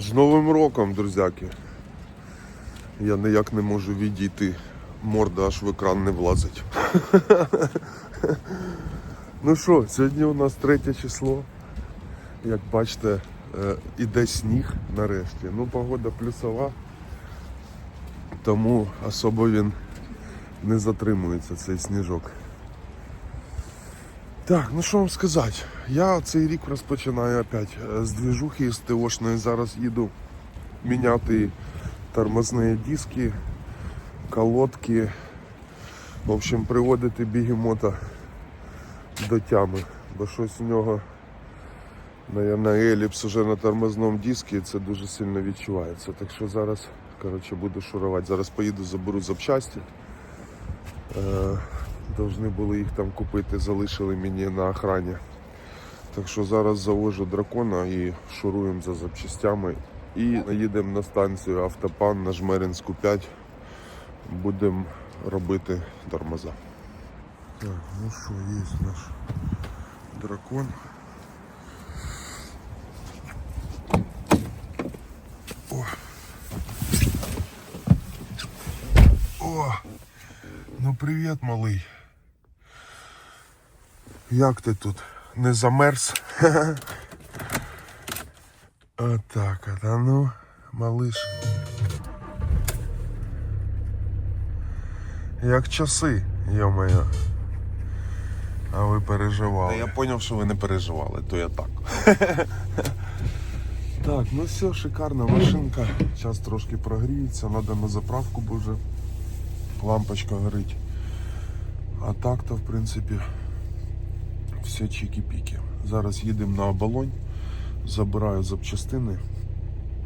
З Новим роком, друзяки. Я ніяк не можу відійти. Морда аж в екран не влазить. ну що, сьогодні у нас третє число. Як бачите, е, іде сніг нарешті. Ну, погода плюсова, тому особо він не затримується, цей сніжок. Так, ну що вам сказати? Я цей рік розпочинаю опять е, з двіжухи з ТОшної. Зараз їду міняти тормозні диски, колодки. В общем, приводити бігемота до тями. Бо щось у нього на еліпс уже на тормозному диску і це дуже сильно відчувається. Так що зараз коротше, буду шурувати. Зараз поїду, заберу запчасті. Е, Должны були їх там купити, залишили мені на охрані. Так що зараз завожу дракона і шуруємо за запчастями. І їдемо на станцію Автопан на Жмеринську 5. Будемо робити тормоза. Так, ну що, є наш дракон. О. О! Привіт, малий. Як ти тут? Не замерз? Отак от, а ну, малиш. Як часи, йо-моє. А ви переживали. Я зрозумів, що ви не переживали, то я так. Так, ну все, шикарна машинка. Зараз трошки прогріється, треба на заправку, бо вже лампочка горить. А так-то, в принципі, все чики-піки. Зараз їдемо на оболонь, забираю запчастини,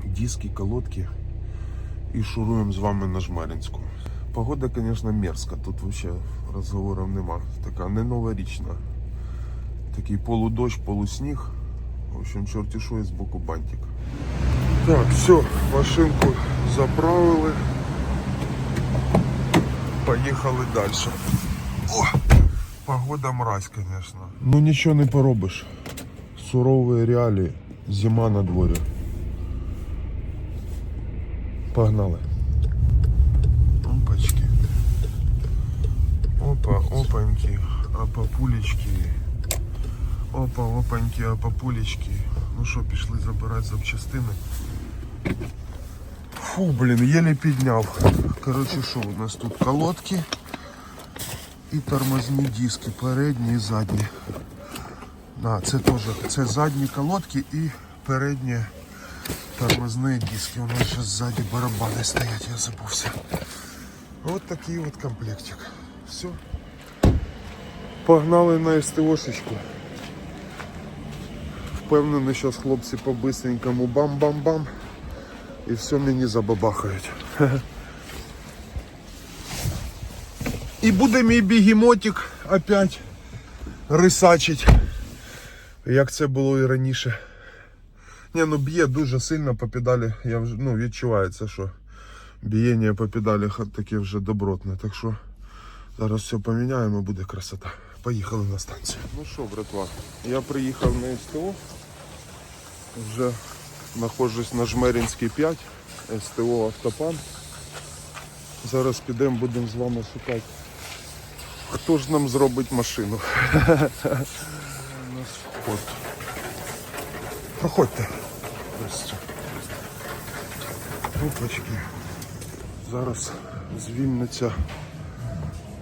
диски, колодки і шуруємо з вами на Жмеринську. Погода, звісно, мерзка, тут взагалі розговорів нема. Така не новорічна. Такий полудощ, полусніг. В общем, чорті що і з боку бантик. Так, все, машинку заправили. Поїхали далі. О, погода мразь, конечно. Ну нічого не поробиш. Сурові реалії. Зима на дворі. Погнали. Опачки. Опа, опаньки, апапулечки. Опа, опаньки, апапулечки. Ну що, пішли забирати запчастини. Фу, блін, єле підняв. Коротше, що у нас тут колодки І тормозні диски, передні і задні. А, це теж це задні колодки і передні тормозні диски. У нас зараз ззаді барабани стоять, я забувся. От такий от комплектик. Все. Погнали на СТОшечку. Впевнений, що хлопці по-бистренькому бам-бам-бам і все мені забабахають. І буде мій бігемотик опять рисачить, як це було і раніше. Ні, ну б'є дуже сильно по педалі. Я вже ну, відчувається, що бієння по педалі таке вже добротне. Так що зараз все поміняємо, буде красота. Поїхали на станцію. Ну що, братва, я приїхав на СТО. Вже знаходжусь на Жмеринській 5, СТО Автопан. Зараз підемо, будемо з вами шукати. Хто ж нам зробить машину? Вход. Проходьте. Опачки. Зараз звільниться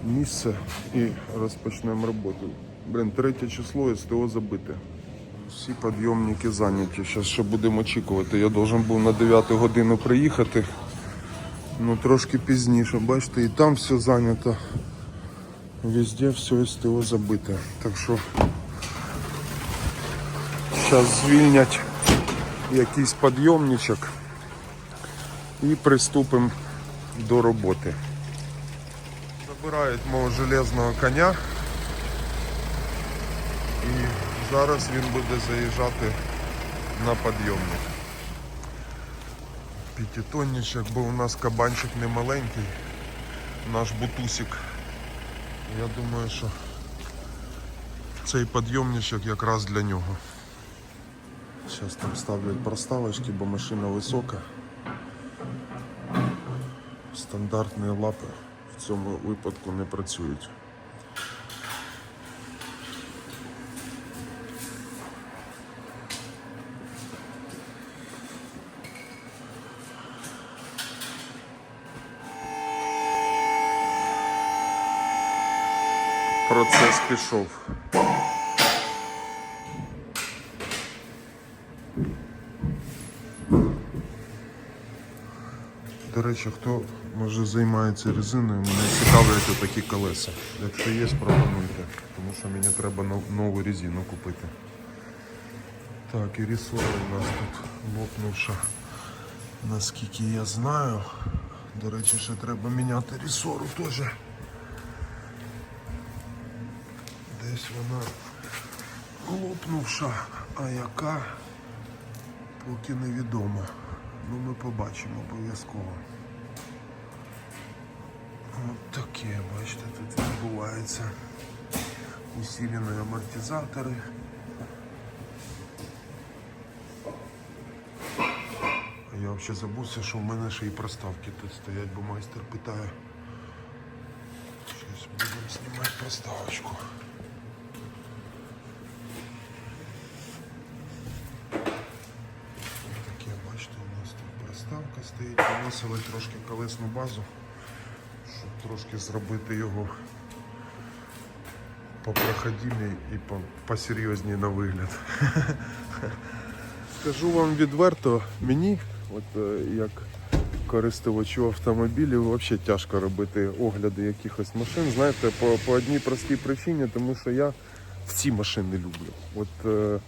місце і розпочнемо роботу. Блін, третє число СТО забите. Всі підйомники зайняті. Зараз ще будемо очікувати. Я должен був на 9 годину приїхати. Ну трошки пізніше, бачите, і там все зайнято. Везде все СТО забите. Так що зараз звільнять якийсь підйомничок і приступимо до роботи. Забирають мого железного коня. І зараз він буде заїжджати на підйомник. П'ятитонничок, бо у нас кабанчик не маленький, наш бутусик. Я думаю, що цей підйомничок якраз для нього. Зараз там ставлять проставочки, бо машина висока. Стандартні лапи в цьому випадку не працюють. Процес пішов. До речі, хто може займається резиною, мене цікавлять такі колеса. Якщо є, пропонуйте, тому що мені треба нову резину купити. Так, і рісора у нас тут лопнувша. Наскільки я знаю. До речі, ще треба міняти рісору теж. Десь вона лопнувша, а яка поки невідомо. Ну ми побачимо обов'язково. От таке, бачите, тут відбувається. Усилені амортизатори. Я взагалі забувся, що в мене ще і проставки тут стоять, бо майстер питає. Зараз будемо знімати проставочку. Таке, бачите, у нас тут приставка стоїть. Трошки колесну базу, щоб трошки зробити його попроходимий і по- посерйозній на вигляд. Скажу вам відверто, мені, от е, як користувачу автомобілів, взагалі тяжко робити огляди якихось машин. Знаєте, по, по одній простій причині, тому що я в ці машини люблю. От е,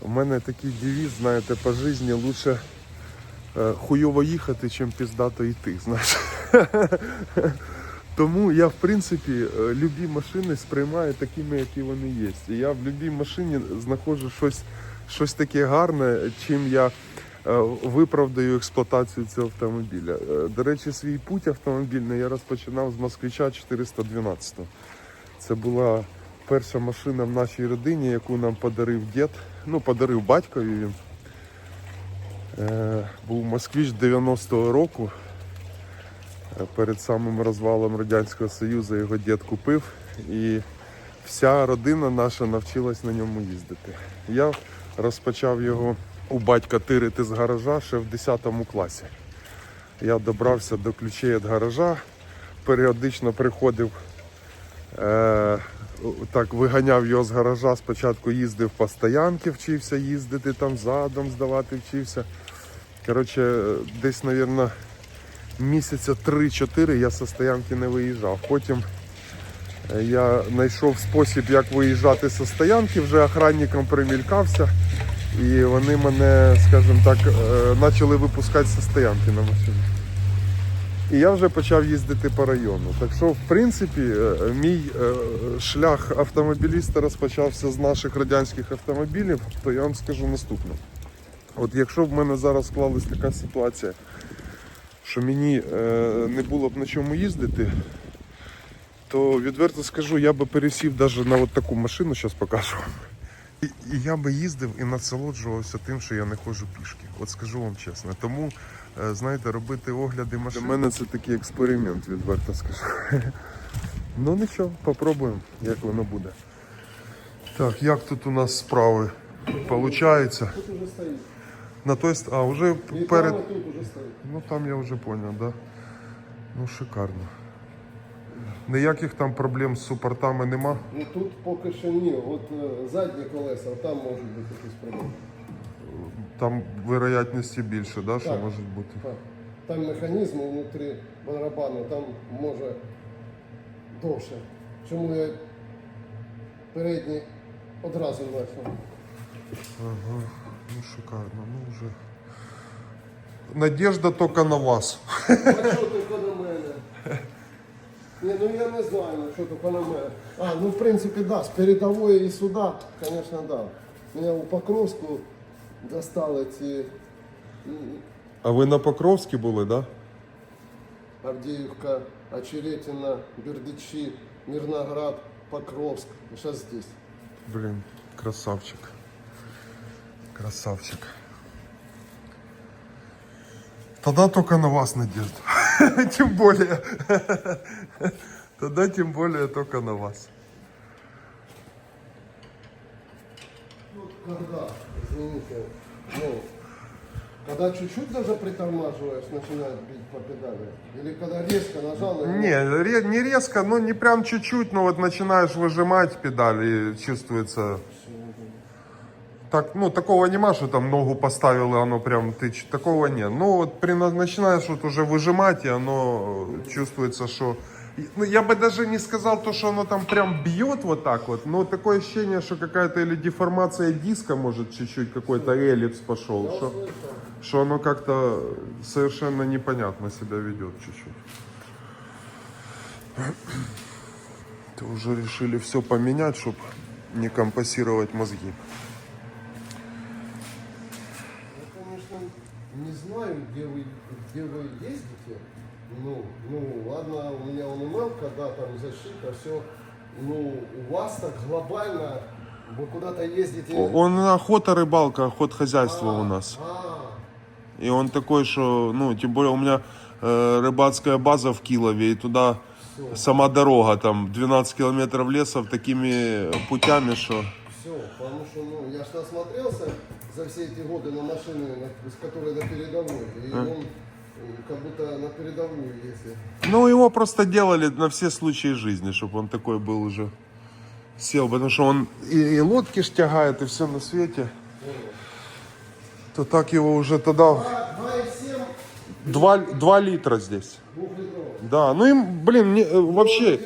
у мене такий девіз, знаєте, по житті лучше е, хуйово їхати, чим піздато йти. Знаєш. Тому я, в принципі, е, любі машини сприймаю такими, які вони є. І я в любій машині знаходжу щось, щось таке гарне, чим я е, виправдаю експлуатацію цього автомобіля. Е, До речі, свій путь автомобільний я розпочинав з москвича 412. Це була перша машина в нашій родині, яку нам подарив дід. Ну, подарив батькові він. Е, був москвич 90-го року. Е, Перед самим розвалом Радянського Союзу його дід купив. І вся родина наша навчилась на ньому їздити. Я розпочав його у батька тирити з гаража ще в 10 класі. Я добрався до ключей від гаража, періодично приходив, е, так виганяв його з гаража. Спочатку їздив по стоянки, вчився їздити там задом, здавати вчився. Коротше, десь, мабуть, місяця 3-4 я зі стоянки не виїжджав. Потім е, я знайшов спосіб, як виїжджати зі стоянки, вже охранником примількався. І вони мене, скажімо так, е, почали випускати зі стоянки на машині. І я вже почав їздити по району. Так що, в принципі, е, мій е, шлях автомобіліста розпочався з наших радянських автомобілів, то я вам скажу наступне. От якщо в мене зараз склалась така ситуація, що мені е, не було б на чому їздити, то відверто скажу, я би пересів навіть на от таку машину, зараз покажу. Вам. І, і я би їздив і насолоджувався тим, що я не ходжу пішки. От скажу вам чесно. Тому, е, знаєте, робити огляди машин. Для мене це такий експеримент, відверто скажу. Ну нічого, попробуємо, як воно буде. Так, як тут у нас справи? Получається. Тут уже стоит. На той ст- а вже перед. тут уже стоит. Ну там я вже зрозумів, да. Ну шикарно. Ніяких там проблем з супортами нема. Ну тут поки що ні. От е, задні колеса, там можуть бути якісь проблеми. Там вероятності більше, да, що Так. може бути. Так. Там механізм внутрі барабану, там може довше. Чому я передній одразу начав? Ага, ну шикарно, ну вже. Надежда тільки на вас. А що тільки на мене? Ні, ну я не знаю, ну, що тільки на мене. А, ну в принципі, да, з передової і сюди, звісно, да. Мене у Покровську достали ці м, А ви на Покровській були, да? Авдеевка, Очеретина, Бердичи, Мирноград, Покровск. И сейчас здесь. Блін, красавчик. Красавчик. Тогда только на вас надежда. Тем более. Тогда тем более только на вас. Вот когда, извините, ну, когда чуть-чуть даже притормаживаешь, начинает бить по педали? Или когда резко нажал? и- Не, ре- не резко, ну не прям чуть-чуть, но вот начинаешь выжимать педаль и чувствуется... Так, ну, такого нема, что там ногу поставил, и оно прям, ты, ч- такого нет. Ну, вот при, на- начинаешь вот уже выжимать, и оно чувствуется, что... Ну, я бы даже не сказал то, что оно там прям бьет вот так вот, но такое ощущение, что какая-то или деформация диска, может, чуть-чуть какой-то эллипс пошел, Я что, услышал. что оно как-то совершенно непонятно себя ведет чуть-чуть. Это уже решили все поменять, чтобы не компасировать мозги. не знаю, где вы, где вы ездите. Ну, ну, ладно, у меня он имел, когда там защита, все. Ну, у вас так глобально, вы куда-то ездите. Он охота, рыбалка, охот хозяйство у нас. А, И он такой, что, ну, тем более у меня э, рыбацкая база в Килове, и туда сама дорога, там 12 километров лесов такими путями, что... все, потому что, ну, я ж насмотрелся за все эти годы на машины, на- с которой на передовой. И он э, как будто на передовую ездит. Ну, его просто делали на все случаи жизни, чтобы он такой был уже сел, потому что он и, и лодки ж тягает, и все на свете. То так его уже тогда... 2,7 2, 2 литра здесь. двухлитровый. Да, ну им, блин, не- э, вообще...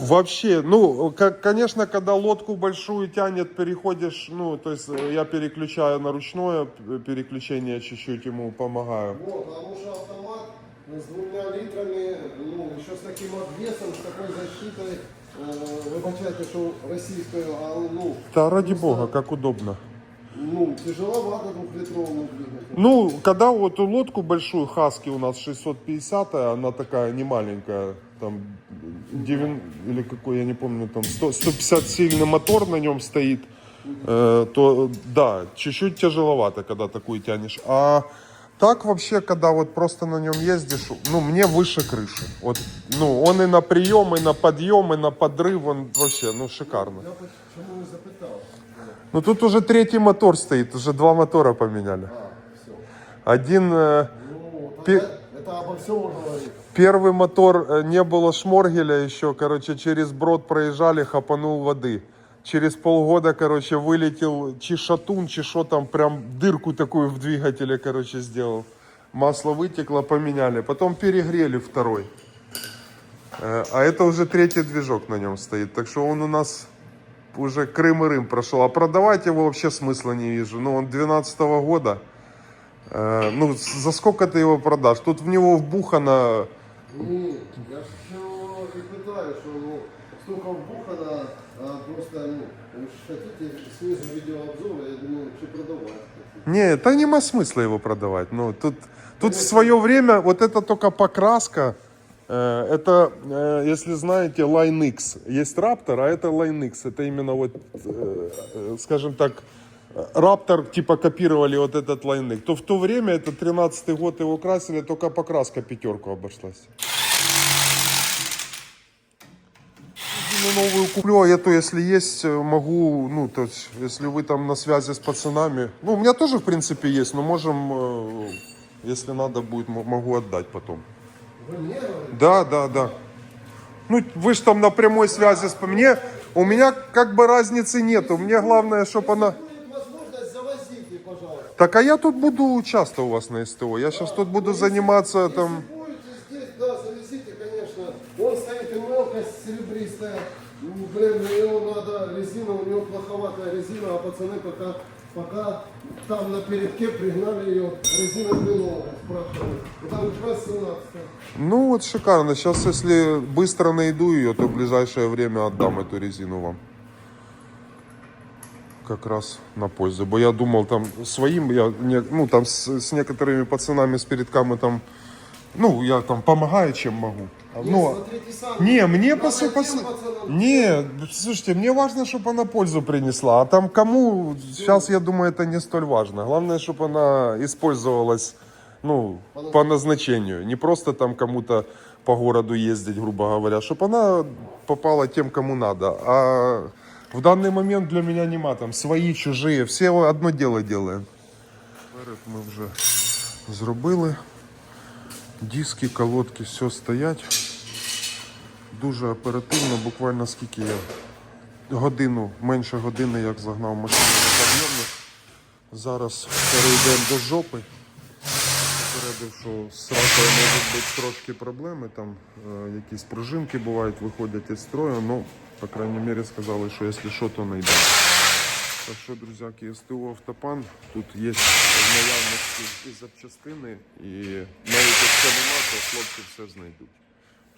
Вообще, ну, как, конечно, когда лодку большую тянет, переходишь, ну, то есть э, я переключаю на ручное переключение, чуть-чуть ему помогаю. Вот, потому что автомат с двумя литрами, ну, еще с таким обвесом, с такой защитой, э, вибачайте, що російською, але ну, Да, ради просто, бога, как удобно. Ну, тяжеловато двухлитровому двигателю. Ну, когда вот лодку большую, Хаски у нас 650, она такая не маленькая, там, 9, или какой, я не помню, там 100, 150 сильный мотор на нем стоит, э, то да, чуть-чуть тяжеловато, когда такую тянешь. А так вообще, когда вот просто на нем ездишь, ну, мне выше крыши. Вот, ну, он и на прием, и на подъем, и на подрыв, он вообще, ну, шикарно. Я почему не запитав? Ну, тут уже третий мотор стоит, уже два мотора поменяли. А, все. Один... э, Ну, Пи- тогда это обо всем можно говорить. Первый мотор, э, не было шморгеля еще, короче, через брод проезжали, хапанул воды. Через полгода, короче, вылетел чи шатун, чи что там, прям дырку такую в двигателе, короче, сделал. Масло вытекло, поменяли. Потом перегрели второй. Э, А это уже третий движок на нем стоит. Так что он у нас уже Крым и Рым прошел. А продавать его вообще смысла не вижу. Ну, он 12 года. Э, Ну, с- за сколько ты его продашь? Тут в него вбухано Ні, я ж що і питаю, що ну, столько вбухано, а просто, ну, ви ж хотите снизу відеообзор, я думаю, чи продавати. Не, да нема смысла его продавать. Ну, тут, тут в свое время вот это только покраска. э, Это, э, если знаете, Line X. Есть Raptor, а это Line X. Это именно вот, э, э, скажем так, э, Raptor типа копировали вот этот Line X. То в то время, это 13 год его красили, только покраска пятерку обошлась. Ну, новую куплю, а я то, если есть, э, могу, ну, то есть, если вы там на связи с пацанами, ну, у меня тоже, в принципе, есть, но можем, э, если надо будет, м- могу отдать потом. Ви мені говорите? Да, да, да. Ну, вы же там на прямой связи с... Мне, у меня как бы разницы нету, мне главное, чтобы она... Так, а я тут буду часто у вас на СТО, я сейчас тут буду заниматься там... Если будете здесь, да, завезите, конечно. Он стоит и мелкость серебристая. Ну, Блин, ему надо резина, у него плоховатая резина, а пацаны пока, пока там на передке пригнали ее, резина блиновая, спрашивают. И там уже 17 Ну, вот шикарно, сейчас, если быстро найду ее, то в ближайшее время отдам эту резину вам. как раз на пользу. Бо я думал там своим, я не, ну там с, с некоторыми пацанами с передка мы там, ну я там помогаю чем могу. Не, Ну, смотрите сами. Не, мне Надо по су- по тем су- пацанам- Не, слушайте, мне важно, чтобы она пользу принесла. А там кому, сейчас я думаю, это не столь важно. Главное, чтобы она использовалась, ну, по назначению. Не просто там кому-то по городу ездить, грубо говоря, чтобы она попала тем, кому надо. А в данный момент для меня нема там свои, чужие, все одно дело делаем. Перед ми вже зробили. Диски, колодки, все стоять дуже оперативно, буквально скільки я годину, менше години, як загнав машину на підйомник. Зараз перейдемо до жопи. Попередив, що з ракою можуть бути трошки проблеми, там е, якісь пружинки бувають, виходять із строю, ну, по крайній мірі сказали, що якщо що, то знайдемо. Так що, друзяки, СТО Автопан, тут є в наявності і запчастини, і навіть якщо нема, то хлопці все знайдуть.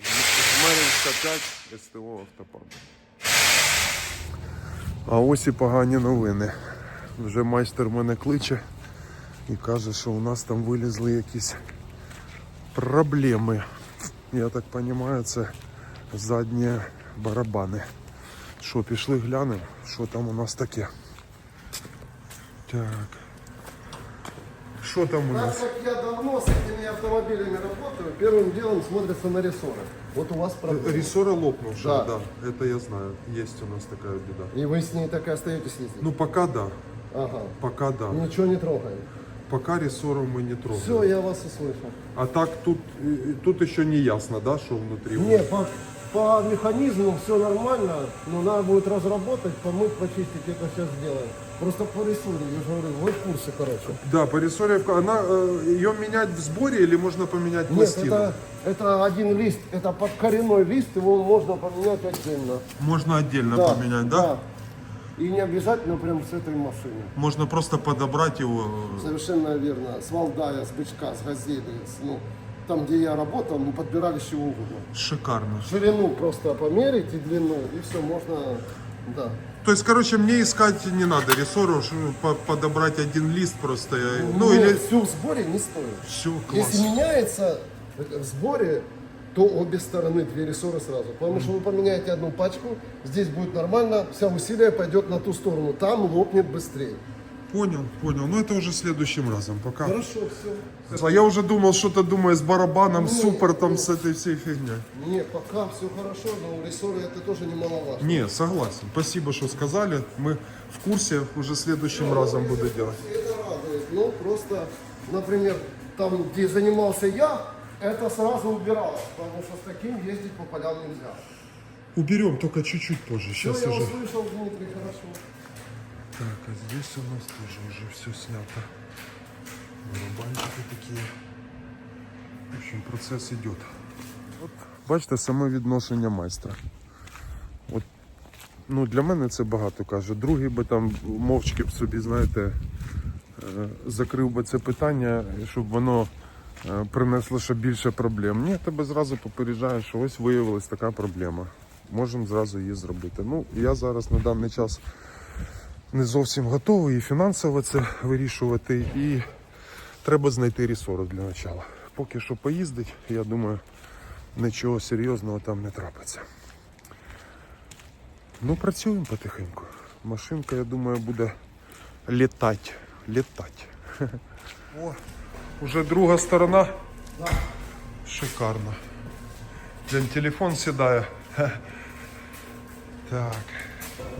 Жмеринська 5, СТО Автопан. А ось і погані новини. Вже майстер мене кличе і каже, що у нас там вилізли якісь проблеми. Я так розумію, це задні барабани. Що, пішли глянемо, що там у нас таке. Так. Що там у Так нас? как я давно с этими автомобилями работаю, первым делом смотрится на рессоры. Вот у вас проблема. Ресора лопнувшая, Да. да. Это я знаю. Есть у нас такая беда. И вы с ней так и остаетесь ездить? Ну пока да. Ага. Пока да. Ничего не трогаем. Пока рессору мы не трогаем. Все, я вас услышал. А так тут, тут еще не ясно, да, что внутри. Не, по, по механизму все нормально, но надо будет разработать, помыть, почистить, это сейчас сделаем. Просто по рисунку, я же говорю, вы в курсе, короче. Да, по рессоре, она, э, ее менять в сборе или можно поменять Нет, пластину? это, это один лист, это подкоренной лист, его можно поменять отдельно. Можно отдельно Да, поменять, да? И не обязательно прям с этой машины. Можно просто подобрать его. Совершенно верно. С Валдая, с Бычка, с Газели, с, ну, там, где я работал, мы подбирали с чего угодно. Шикарно. Ширину просто померить и длину, и все, можно, да. То есть, короче, мне искать не надо рессору, что по- подобрать один лист просто. э, Ну Нет, или... всю в сборе не стоит. Все, класс. Если меняется в сборе, то обе стороны две рессоры сразу. Потому что вы поменяете одну пачку, здесь будет нормально, вся усилие пойдет на ту сторону, там лопнет быстрее. Понял, понял. Ну это уже следующим разом. Пока. Хорошо, все. А я уже думал, что-то думаю с барабаном, супер там с этой всей фигней. Не, пока все хорошо, но рессоры это тоже немаловажно. Не, согласен. Спасибо, что сказали. Мы в курсе, уже следующим разом буду делать. Это радует. Ну, просто, например, там, где занимался я, это сразу убиралось, потому что с таким ездить по полям нельзя. Уберем только чуть-чуть позже. Все, Сейчас я уже. услышал, Дмитрий, хорошо. Так, а здесь у нас тоже уже все снято. Барабанчики такие. В общем, процесс идет. От, бачите, саме відношення майстра. От, ну, для мене це багато каже. Другий би там мовчки б собі, знаєте, е, закрив би це питання, щоб воно е, принесло ще більше проблем. Ні, тебе зразу попереджає, що ось виявилась така проблема. Можемо зразу її зробити. Ну, я зараз на даний час не зовсім готовий і фінансово це вирішувати, і треба знайти ресурс для початку. Поки що поїздить, я думаю, нічого серйозного там не трапиться. Ну, працюємо потихеньку. Машинка, я думаю, буде літати. Літати. О, вже друга сторона. Шикарно. Блін, телефон сідає. Так.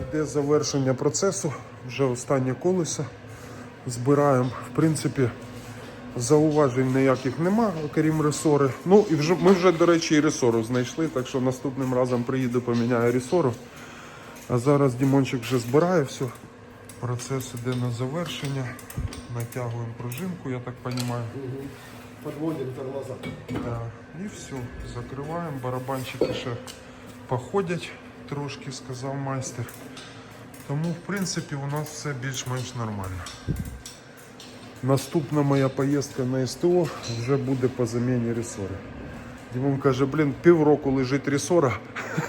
Іде завершення процесу, вже останнє колесо. Збираємо. В принципі, зауважень ніяких нема, окрім ресори. Ну і вже ми вже, до речі, і ресору знайшли, так що наступним разом приїду, поміняю ресору. А зараз Дімончик вже збирає все. Процес іде на завершення. Натягуємо пружинку, я так розумію. Подводим тормоза. Так, і все, закриваємо, барабанчики ще походять трошки, сказав майстер. Тому, в принципі, у нас все більш-менш нормально. Наступна моя поїздка на СТО вже буде по заміні ресори. Дімон каже, блін, півроку лежить ресора.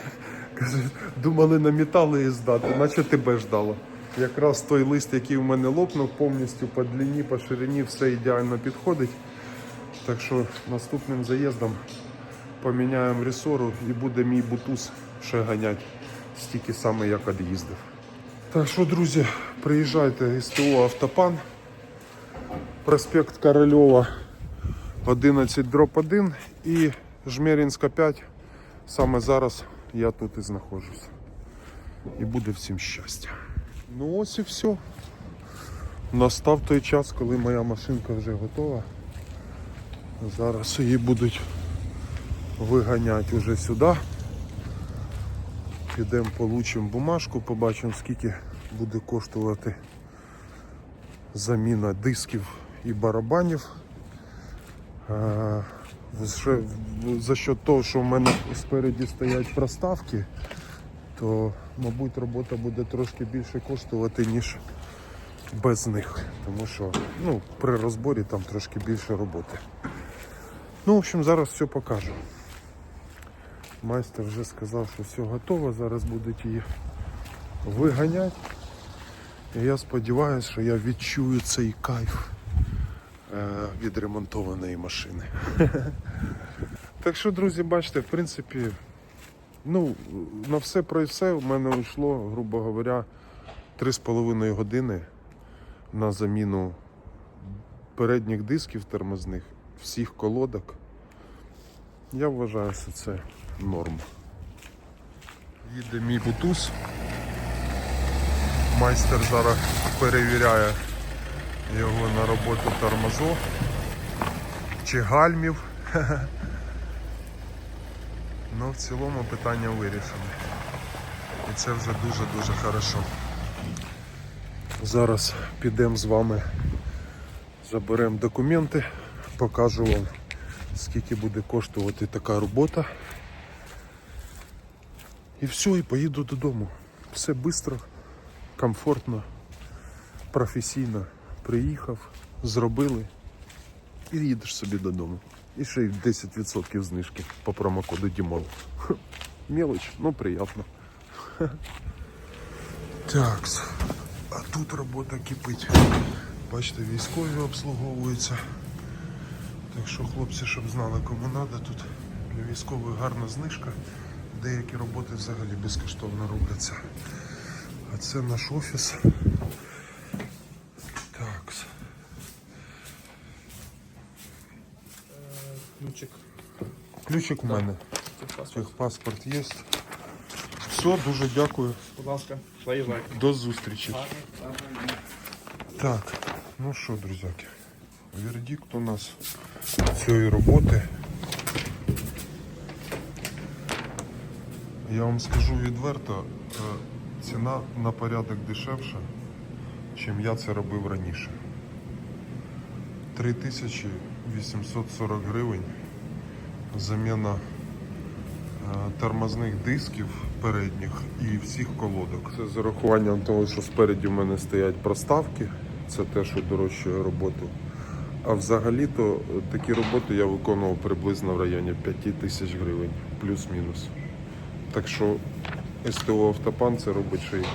Каже, думали на метал її здати, наче тебе ждало. Якраз той лист, який в мене лопнув, повністю по длині, по ширині все ідеально підходить. Так що наступним заїздом поміняємо ресору і буде мій бутуз ще ганять стільки саме, як від'їздив. Так що, друзі, приїжджайте СТО Автопан, проспект Корольова 11 дроп 1 і Жмеринська 5. Саме зараз я тут і знаходжусь. І буде всім щастя. Ну ось і все. Настав той час, коли моя машинка вже готова. Зараз її будуть виганяти уже сюди. Підемо получимо бумажку, побачимо скільки буде коштувати заміна дисків і барабанів. Е, За счет того, що в мене спереді стоять проставки, то, мабуть, робота буде трошки більше коштувати, ніж без них. Тому що ну, при розборі там трошки більше роботи. Ну, в общем, зараз все покажу. Майстер вже сказав, що все готово, зараз будуть її виганяти. І я сподіваюся, що я відчую цей кайф е, від ремонтованої машини. так що, друзі, бачите, в принципі, ну, на все про все в мене йшло, грубо говоря, 3,5 години на заміну передніх дисків тормозних, всіх колодок. Я вважаю, що це норм. Їде мій бутуз. Майстер зараз перевіряє його на роботу тормозу чи гальмів. Ну, в цілому питання вирішено. І це вже дуже-дуже хорошо. Зараз підемо з вами, заберемо документи, покажу вам, скільки буде коштувати така робота. І все, і поїду додому. Все швидко, комфортно, професійно. Приїхав, зробили і їдеш собі додому. І ще й 10% знижки по промокоду Дімон. Мелоч, ну приємно. Так, а тут робота кипить. Бачите, військові обслуговуються. Так що хлопці, щоб знали, кому треба, тут для військових гарна знижка. Деякі роботи взагалі безкоштовно робляться. А це наш офіс. Так. Ключик. Ключик у мене. Техпаспорт. Є. Все, дуже дякую. Будь ласка. До зустрічі. Так, ну що, друзяки, вердикт у нас цієї роботи. Я вам скажу відверто, е, ціна на порядок дешевша, чим я це робив раніше. 3840 гривень заміна е, тормозних дисків передніх і всіх колодок. Це з урахуванням того, що спереді в мене стоять проставки, це те, що дорожчує роботу. А взагалі-то такі роботи я виконував приблизно в районі 5 тисяч гривень, плюс-мінус. Так що СТО Автопан це робить ще й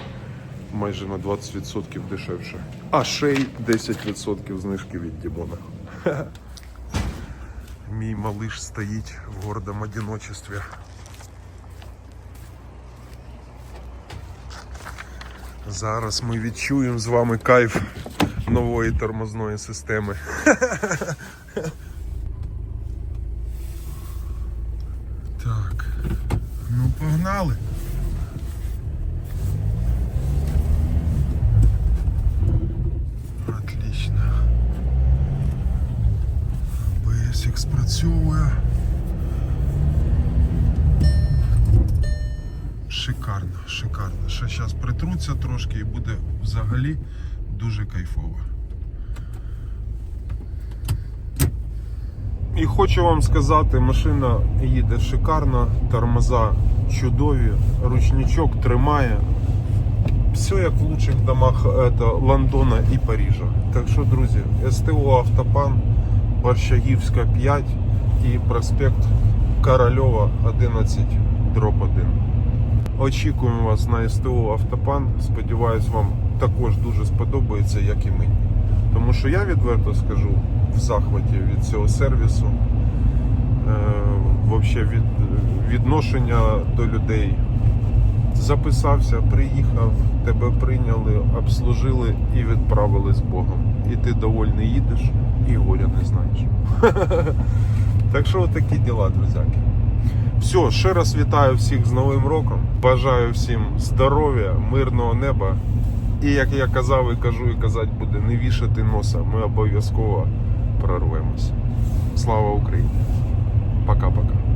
майже на 20% дешевше. А ще й 10% знижки від Дібона. Мій малиш стоїть в гордому одиночестві. Зараз ми відчуємо з вами кайф нової тормозної системи. Так, ну погнали. Отлично. БСік спрацьовує. Шикарно, шикарно. Ще зараз притруться трошки і буде взагалі дуже кайфово. І хочу вам сказати, машина їде шикарно, тормоза чудові, ручничок тримає. Все як в лучших домах это, Лондона і Парижа. Так що, друзі, СТО Автопан, Борщагівська 5 і проспект Корольова 11 дроп 1. Очікуємо вас на СТО Автопан. Сподіваюсь, вам також дуже сподобається, як і мені. Тому що я відверто скажу в захваті від цього сервісу. вообще від, відношення до людей. Записався, приїхав, тебе прийняли, обслужили і відправили з Богом. І ти довольний їдеш, і горя не знаєш. Так що такі діла, друзяки. Все, ще раз вітаю всіх з Новим роком. Бажаю всім здоров'я, мирного неба. І як я казав і кажу, і казати буде, не вішати носа. Ми обов'язково прорвемося. Слава Україні! Пока-пока.